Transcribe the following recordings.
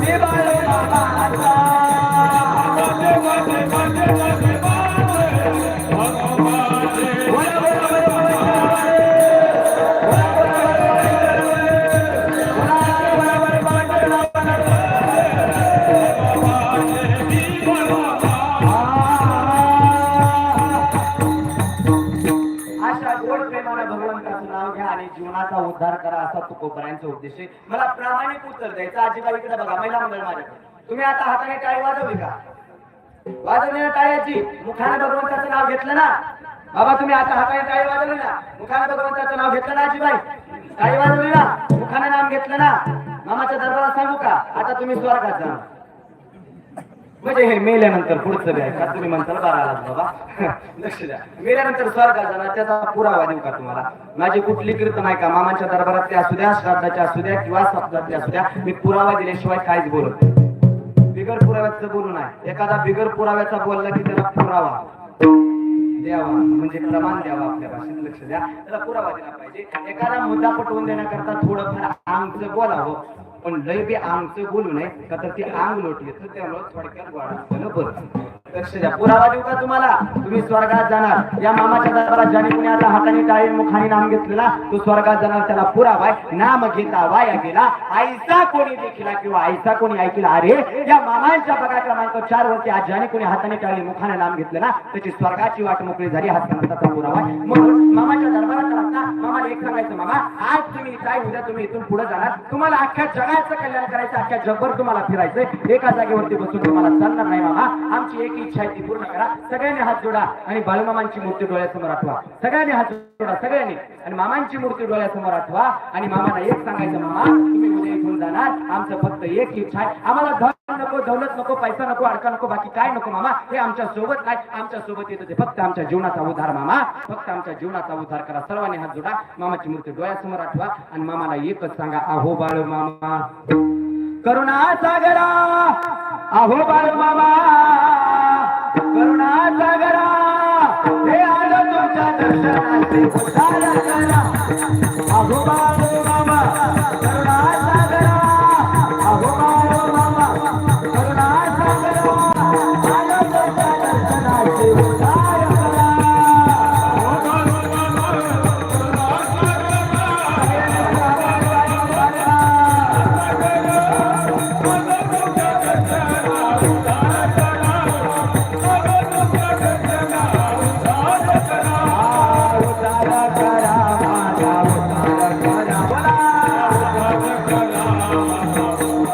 你把路走完了。उद्धार करा असा तुकोबरायांचा उद्देश आहे. मला प्रामाणिक उत्तर द्यायचं. आजीबाई इकडे बघा महिला मंडळ माझ्याकडे तुम्ही आता हाताने टाळी वाजवली का? वाजवली टाळ्याची मुखाने भगवंताचं नाव घेतलं ना? बाबा तुम्ही आता हाताने टाळी वाजवली ना? मुखाने भगवंताचं नाव घेतलं ना आजीबाई? टाळी वाजवली ना? मुखाने नाम घेतलं ना? मामाच्या दरबारात सांगू का? आता तुम्ही स्वर्गात जा. म्हणजे हे मेल्यानंतर पुढचं बी आहे. का तुम्ही म्हणताल बरं आलात बाबा. लक्ष द्या. मेल्यानंतर स्वर्गात जाणार त्याचा पुरावा देऊ का तुम्हाला? माझी कुठली कीर्तन आहे का? मामांच्या दरबारात असू द्या श्राद्धाच्या असू द्या किंवा सप्तातल्या असू द्या मी पुरावा दिल्याशिवाय काहीच बोलत नाही. बिगर पुराव्याचं बोलू नाही. एखादा बिगर पुराव्याचा बोलला की त्याला पुरावा. द्यावा. म्हणजे प्रमाण द्यावा आपल्या भाषेत. लक्ष द्या. त्याला पुरावा दिला पाहिजे. एखादा मुद्दा पटवून देण्याकरता थोडंफार आमचं बोलावं. पण लय बी आमचं बोलू नये का तर ते आंग लोट येतं त्यामुळे थोडक्यात वाढ असलेलं बरं. पुरावा देऊ का तुम्हाला? तुम्ही स्वर्गात जाणार. या मामाच्या दरबारात ज्याने कुणी आता हाताने टाळी मुखाने नाम घेतलेला तो स्वर्गात जाणार त्याला पुरावाय नाम घेता वाया गेला आईचा कोणी देखील किंवा आईचा कोणी ऐकला? अरे या मामांच्या बघा क्रमांक चार वरती आज ज्याने कोणी हाताने टाळी मुखाने नाम घेतलेला त्याची स्वर्गाची वाट मोकळी झाली हा संताचा पुरावा म्हणून मामाच्या दरबारात राहता मामाला एक सांगायचं मामा आज तुम्ही काय उद्या तुम्ही इथून पुढे जाणार. तुम्हाला अख्ख्या जगाचं कल्याण करायचं अख्ख्या जगभर तुम्हाला फिरायचंय. एका जागेवरती बसून तुम्हाला चालणार नाही मामा. आमची एक इच्छा आहे ती पूर्ण करा. सगळ्यांनी हात जोडा आणि बाळूमामांची मूर्ती डोळ्यासमोर आठवा. सगळ्यांनी हात जोडा सगळ्यांनी. आणि मामांची मूर्ती डोळ्यासमोर आठवा. आणि मामाला एक सांगायचं मामा तुम्ही उद्या इथून जाणार. आमचं फक्त एक इच्छा आहे. आम्हाला धन नको दौलत नको पैसा नको अडका नको बाकी काय नको मामा? हे आमच्यासोबत नाही. आमच्यासोबत येतं ते फक्त आमच्या जीवनाचा उद्धार मामा. फक्त आमच्या जीवनाचा उद्धार करा. सर्वांनी हात जोडा. मामाची मूर्ती डोळ्यासमोर आठवा. आणि मामाला एकच सांगा अहो बाळ मामा. करुणा सागरा. अहो बाळ मामा. करुणा सागरा हे आलो तुमच्या दर्शनाचे उद्धार करा. अहो बाळू करुणा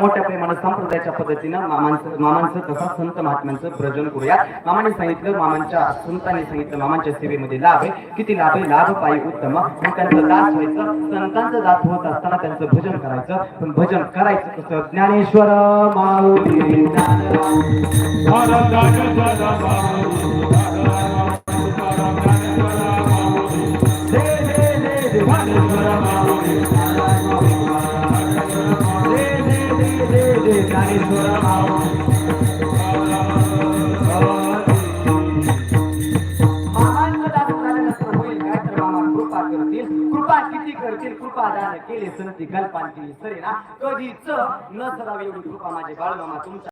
मोठ्या प्रमाणात संप्रदायाच्या पद्धतीनं मामांचं मामांचं तसं संत महात्म्यांचं प्रजन करूया. मामाने सांगितलं मामांच्या संतांनी सांगितलं मामांच्या सेवेमध्ये लाभ आहे. किती लाभ आहे? लाभ पायी उत्तम. मग त्यांचं दास व्हायचं संतांचं दास होत असताना त्यांचं भजन करायचं. पण भजन करायचं कसं? ज्ञानेश्वर माऊली. कृपा किती करतील कृपा दान केले संती कल्पांतील सरे ना कधीच न सरावी एवढी कृपा माझे बाळ मामा तुमच्या